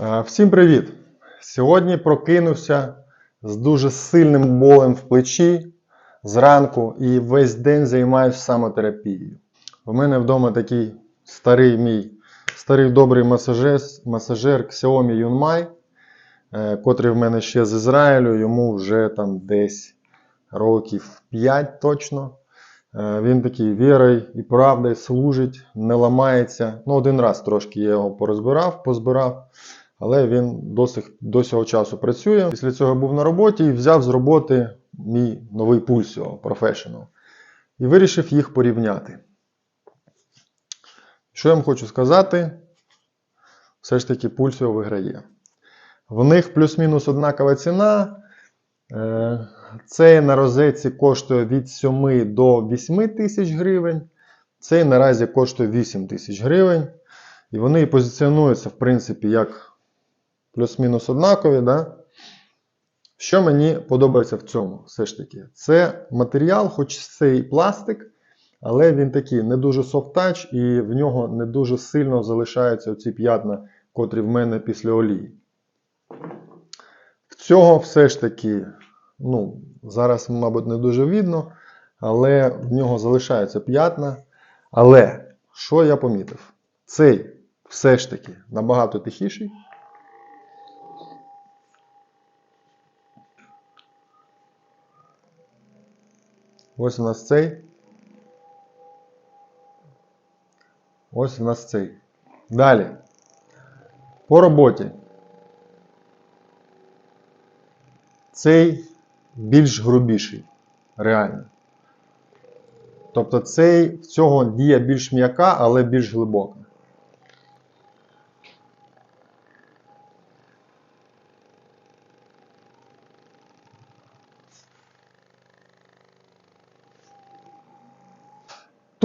Е, Всім привіт! Сьогодні прокинувся з дуже сильним болем в плечі зранку і весь день займаюся самотерапією. У мене вдома такий старий мій старий добрий масажер, масажер Xiaomi Yunmai, е, котрий в мене ще з Ізраїлю, йому вже там десь років 5 точно. Е, Він такий вірою і правдою служить, не ламається. Ну, один раз трошки я його порозбирав, позбирав, але він до, сих, до цього часу працює. Після цього був на роботі і взяв з роботи мій новий Pulsio Professional і вирішив їх порівняти. Що я вам хочу сказати? Все ж таки Pulsio виграє. В них плюс-мінус однакова ціна. Е, Цей на розетці коштує від 7 до 8 тисяч гривень. Цей наразі коштує 8 тисяч гривень. І вони позиціонуються, в принципі, як плюс-мінус однакові. Да? Що мені подобається в цьому, все ж таки, це матеріал, хоч це і пластик, але він такий не дуже софт-тач, і в нього не дуже сильно залишаються оці п'ятна, котрі в мене після олії. В цього все ж таки, ну, зараз, мабуть, не дуже видно, але в нього залишаються п'ятна. Але що я помітив? Цей все ж таки набагато тихіший. Ось у нас цей. Ось у нас цей. Далі. По роботі. Цей більш грубіший. Реально. Тобто цей в цього дія більш м'яка, але більш глибока.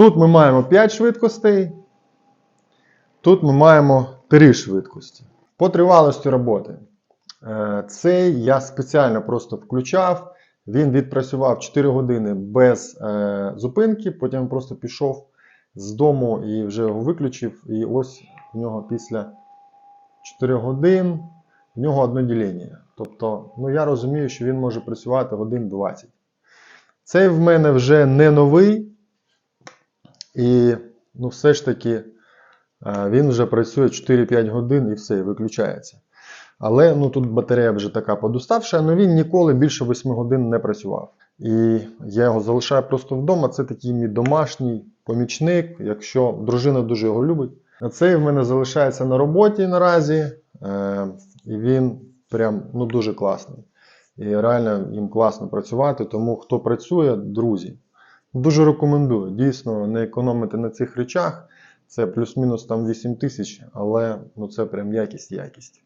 Тут ми маємо 5 швидкостей. Тут ми маємо 3 швидкості. По тривалості роботи. Е, Цей я спеціально просто включав. Він відпрацював 4 години без е, зупинки, потім просто пішов з дому і вже його виключив. І ось в нього після 4 годин в нього одне ділення. Тобто, ну я розумію, що він може працювати годин 20. Цей в мене вже не новий. І ну, все ж таки е, він вже працює 4-5 годин і все, виключається. Але ну, тут батарея вже така подуставша, але він ніколи більше 8 годин не працював. І я його залишаю просто вдома. Це такий мій домашній помічник, якщо дружина дуже його любить. Цей в мене залишається на роботі наразі, е, і він прям ну, дуже класний. І реально їм класно працювати. Тому хто працює, друзі, Дуже рекомендую. Дійсно, не економити на цих речах. Це плюс-мінус там 8 тисяч, але ну, це прям якість якість.